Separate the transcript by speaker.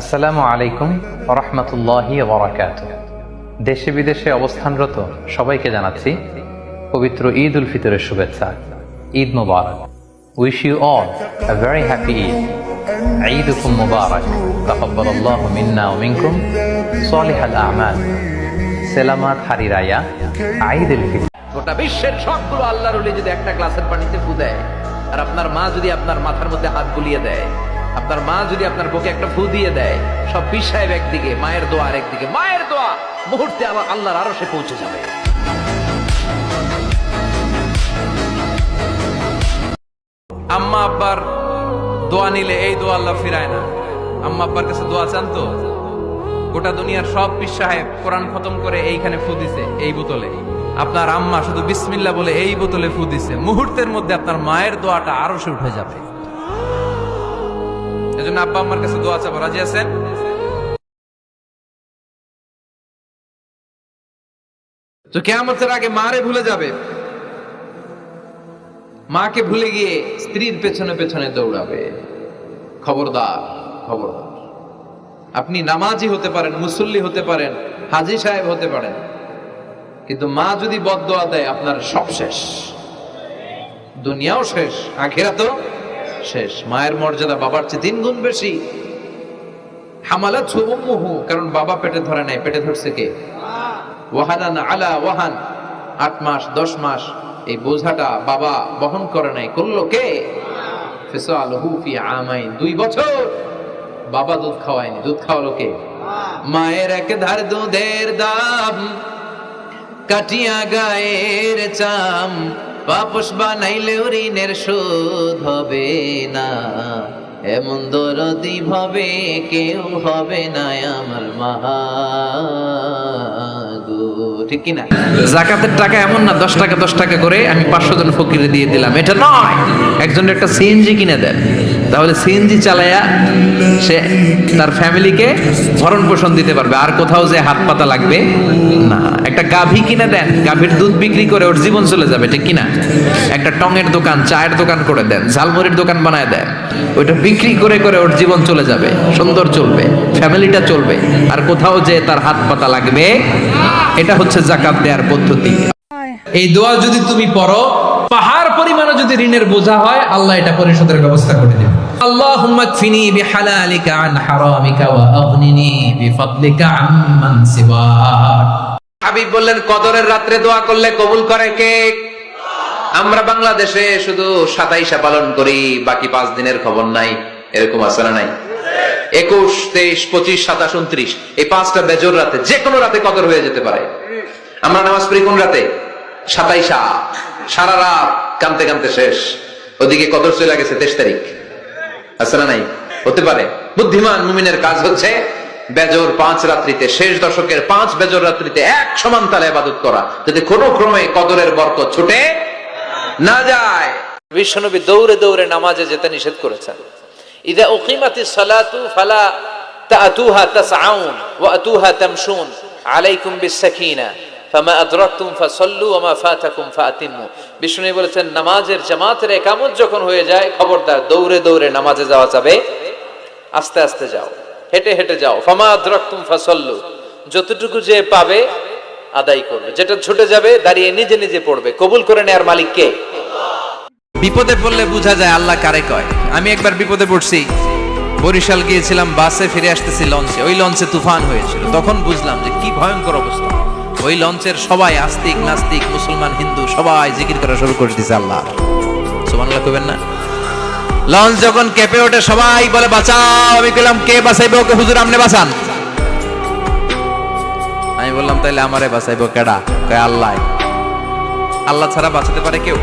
Speaker 1: আসসালামু আলাইকুম রহমতুল্লাহি ওবরাকাত দেশে বিদেশে অবস্থানরত সবাইকে জানাচ্ছি পবিত্র ঈদ উল ফিতরের শুভেচ্ছা। Eid Mubarak. Wish you all very happy Eid Eid উল
Speaker 2: গোটা বিশ্বের সবগুলো আল্লাহর যদি একটা গ্লাসের পানিতে ফু দেয়, আর আপনার মা যদি আপনার মাথার মধ্যে হাত বুলিয়ে দেয় আপনার মা যদি আপনার বুকে একটা ফু দিয়ে দেয়, সব পীর একদিকে, মায়ের দোয়া আর একদিকে, মায়ের দোয়া, মুহূর্তে আমার আল্লাহর আরও সে পৌঁছে যাবে। আম্মা আব্বার দোয়া নিলে এই দোয়া আল্লাহ ফিরায় না। আম্মা আব্বার কাছে দোয়া চান তো? গোটা দুনিয়ার সব পীর সাহেব কোরআন খতম করে এইখানে ফু দিছে, এই বোতলে। আপনার আম্মা শুধু বিসমিল্লা বলে এই বোতলে ফু দিছে। মুহূর্তের মধ্যে আপনার মায়ের দোয়াটা আরও সে উঠে যাবে। এজন্য আব্বা আম্মার কাছে দোয়া চাবো। রাজি আছেন? তো কেমতের আগে মারে ভুলে যাবে। মাকে ভুলে গিয়ে স্ত্রীর পেছনে পেছনে দৌড়াবে। খবরদার খবরদার। আপনি নামাজি হতে পারেন, মুসল্লি হতে পারেন, হাজি সাহেব হতে পারেন। কিন্তু মা যদি বদদোয়া দেয়, আপনার সব শেষ। দুনিয়াও শেষ আখেরা তো শেষ। মায়ের মর্যাদা বাবার চেয়ে তিন গুণ বেশি হামালা কারণ বাবা পেটে ধরে নাই। পেটে ধরছে কে? ওয়াহানান আলা ওয়াহান। আট মাস, দশ মাস, এই বোঝাটা বাবা বহন করে নাই। করল কে? দুই বছর বাবা দুধ খাওয়ায়নি। দুধ খাওয়ালো কে? মায়ের এক ধার দুধের দাম, কাটিয়া গায়ের চাম। পাপস বানাইলেও ঋণের শোধ হবে না। এমন দরদি ভাবে কেউ হবে না আমার মহা ঠিক কিনা? জাকাতের টাকা এমন না, দশ টাকা দশ টাকা করে আমি পাঁচশো জন ফকিরে দিয়ে দিলাম। এটা নয়। একজনের একটা সিএনজি কিনে দেন তাহলে সিএনজি চালায়া সে তার ফ্যামিলিকে ভরণ পোষণ দিতে পারবে। আর কোথাও যে হাত পাতা লাগবে, না। একটা গাভী কিনে দেন, গাভীর দুধ বিক্রি করে ওর জীবন চলে যাবে, ঠিক কিনা? একটা টঙের দোকান, চায়ের দোকান করে দেন, ঝালমুড়ির দোকান বানায় দেন। ওইটা বিক্রি করে করে ওর জীবন চলে যাবে, সুন্দর চলবে, ফ্যামিলিটা চলবে। আর কোথাও যে তার হাত পাতা লাগবে, এটা হচ্ছে জাকাত দেওয়ার পদ্ধতি। এই দোয়া যদি তুমি পড়ো পাহাড় পরিমাণে যদি ঋণের বোঝা হয় আল্লাহ এটা পরিশোধের ব্যবস্থা করে দেবে। আল্লাহুম্মা কফিনি বিহালালিকা আন হারামিকা ওয়া আগনিনি বিফাদলিকা আম্মান হাবিব বললেন কদরের রাত্রে দোয়া করলে কবুল করে কে? আমরা বাংলাদেশে শুধু সাতাইশা পালন করি বাকি পাঁচ দিনের খবর নাই। এরকম না নাই? একুশ তেইশ পঁচিশ সাতাশ উনত্রিশ। এই পাঁচটা বেজর রাতে যে কোনো রাতে কদর হয়ে যেতে পারে। আমরা নামাজ পড়ি কোন রাতে? সাতাইশা। সারা রাত কানতে কানতে শেষ। ওদিকে কদর চলে গেছে তেইশ তারিখ। না নাই? হতে পারে। বুদ্ধিমান মুমিনের কাজ হচ্ছে বেজর পাঁচ রাত্রিতে, শেষ দশকের পাঁচ বেজর রাত্রিতে এক সমান তালে আবাদত করা। যাতে কোনো ক্রমে কদরের বরকত ছুটে না যায়। বিশ্বনবী দৌড়ে দৌড়ে নামাজে যেতে নিষেধ করেছেন। ইদা উকিমাতি সালাতু ফালা তাতুহা তাসআউন ওয়া আতুহা তামশুন আলাইকুম বিসাকিনা ফামা আদরাকতুম ফাসাল্লু ওয়া মা ফাতাকুম ফাতিমু বিষ্ণু বলেছেন, নামাজের জামাতের একামত যখন হয়ে যায়, খবরদার, দৌড়ে দৌড়ে নামাজে যাওয়া যাবে। আস্তে আস্তে যাও, হেঁটে হেঁটে যাও। ফামা আদরাকতুম ফাসাল্লু, যতটুকু যে পাবে আদায় করবে। যেটা ছুটে যাবে, দাঁড়িয়ে নিজে নিজে পড়বে। কবুল করে নেয়ার মালিক কে? বিপদে পড়লে বোঝা যায় আল্লাহ কারে কয়। আমি একবার বিপদে পড়ছি। বরিশাল গিয়েছিলাম, বাসে ফিরে আসতেছি লঞ্চে। ওই লঞ্চে তুফান হয়েছিল। তখন বুঝলাম যে কি ভয়ঙ্কর অবস্থা। ওই লঞ্চের সবাই আস্তিক নাস্তিক, মুসলমান, হিন্দু, সবাই জিকির করা শুরু করে দিছে আল্লাহ। সুবহানাল্লাহ কইবেন না? লঞ্চ যখন কেঁপে ওঠে, সবাই বলে, বাঁচাও, আমি কইলাম, কে বাঁচাইবে ওকে? হুজুর আমনে বাঁচান। আমি বললাম, তাইলে আমারে বাঁচাইবো কেডা? কয়, আল্লাহ। আল্লাহ ছাড়া বাঁচাতে পারে কেউ?